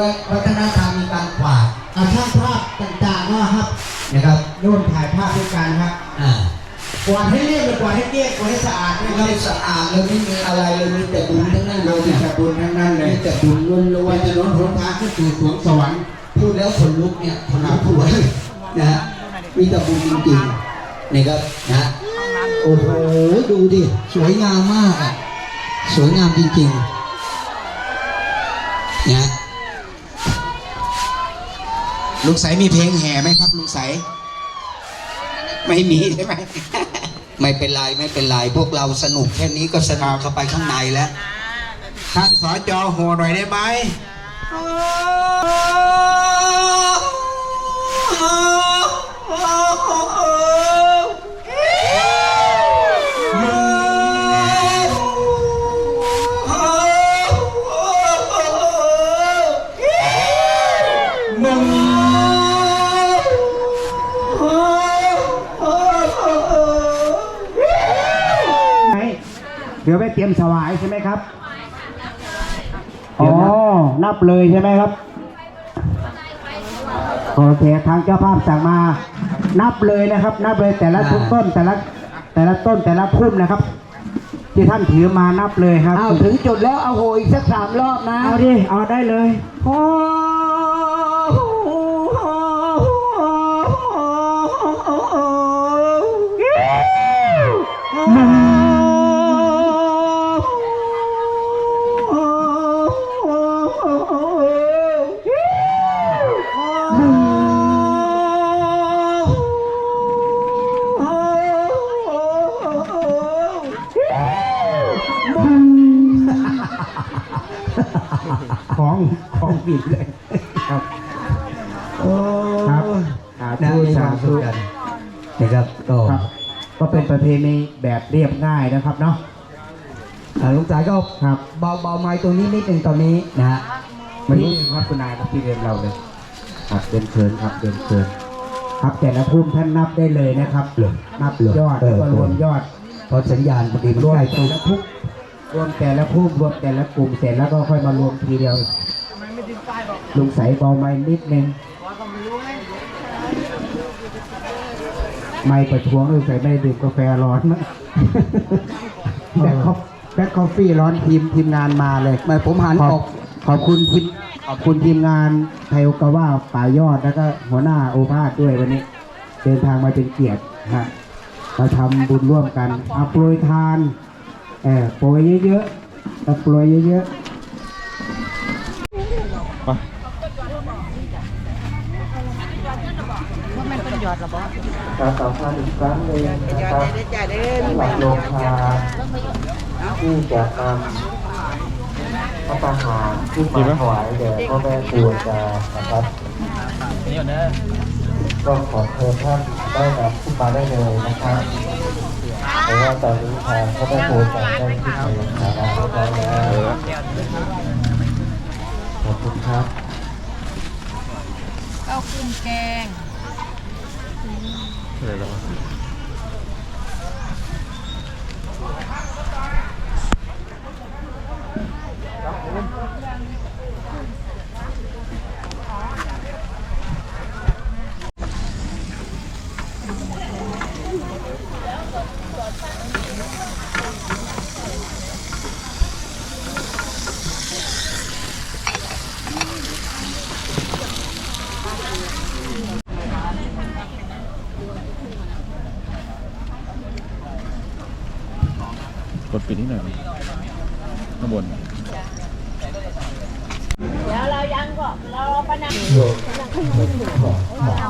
ประเพณีว่าวัฒนธรรมมีการกวาดเอาช่างภาพต่างๆก็ครับนะครับร่วมถ่ายภาพด้วยกันครับอ่ากวาดให้เรียบเลยกวาดให้เกลี้ยงกวาดให้สะอาดนะคไม่รับสะอาดเลยไม่มีอะไรเลยมีแต่บุญทั้งนั้นเลเรายจะนะจับบุญทั้งนั้นเลยมีแต่บุญล้วัวนนจะล้นหนทางขึ้นสู่สวงสวรรค์ๆพูดแล้วคนลุกเนี่ยคนลุกหัวเลยนะฮะมีแต่บุญจริงๆนี่ครับนะโอ้โหดูดิสวยงามมากอะสวยงามจริงๆนะ ลุงใสมีเพลงแห่ไหมครับลุงใส ไม่มีใช่ไหม ไม่เป็นไรไม่เป็นไรพวกเราสนุกแค่นี้ก็สนุกเข้าไปข้างในแล้ว ท่านสอจอโหหน่อยได้ไหม ดี๋ยวไปเตรียมสวายใช่ไหมครับอ๋อนับเลยใช่ไหมครับโอเคทางเจ้าภาพสั่งมา นับเลยนะครับ นับเลยแต่ละทุกต้นแต่ละแต่ละต้นแต่ละพุ่มนะครับ ที่ท่านถือมานับเลยครับ เอาถึงจุดแล้วเอาโหอีกสักสามรอบนะ เอาดิ เอาได้เลยโอ้ ของของผิดเลยครับโอ้ครับสานะธุมีคสาวามสุธุขกันนะครับก็ครับก็เป็นประเพณีแบบเรียบง่ายนะครับเนาะอ่าลุงจ๋าก็ครับเบาเบาไม้ตรงนี้นิดนึงตอนนี้นะฮะมานี่ครับคุณนายครับที่เรียนเราเลยครับเดินเชิญครับเดินเชิญครับแต่ละพุ่มท่านนับได้เลยนะครับนับยอดแล้วก็รวมยอดพอสัญญาณพอดีมันรวมใกล้แต่ตุกละพุ่มรวมแต่ละพุ่มรวมแต่ละกลุ่มเสร็จแล้วก็ค่อยมารวมทีเดียว ลุงใสเบาไม้นิดนึงไม่ประท้วงลุงใสไม่ได้ดื่มกาแฟร้อนนะแบ็คคอฟแบ็คคอฟฟี่ร้อนทีมทีมงานมาเลยไมาผมหันขออบอกขอบคุณทีมขอบคุณทีมงานไทยโอกาว่าป่ายอดแล้วก็หัวหน้าโอภาสด้วยวันนี้ เดินทางมาเป็นเกียรติฮะมาทำบุญร่วมกันเอาโปรยทานเออโปรยเยอะๆเอาโปรยเยอะๆ การต่อพานอีกครั้งหนึ่งนะครับหลักโลคาที่จะนำพระทหารขึ้นมาถวายแด่พ่อแม่ครูอาจารย์นะครับก็ขอเชิญท่านได้นำขึ้นมาได้เลยนะครับเพราะว่าตอนนี้ทางพ่อแม่ครูอาจารย์ได้ขึ้นมาอย่างฐานะเรียบ ร้อยแล้วขอบคุณครับเอาคุมแกง กดปิดนิดหน่อยข้างบนเดี๋ยวเรายังก็เราปนังทดสอบ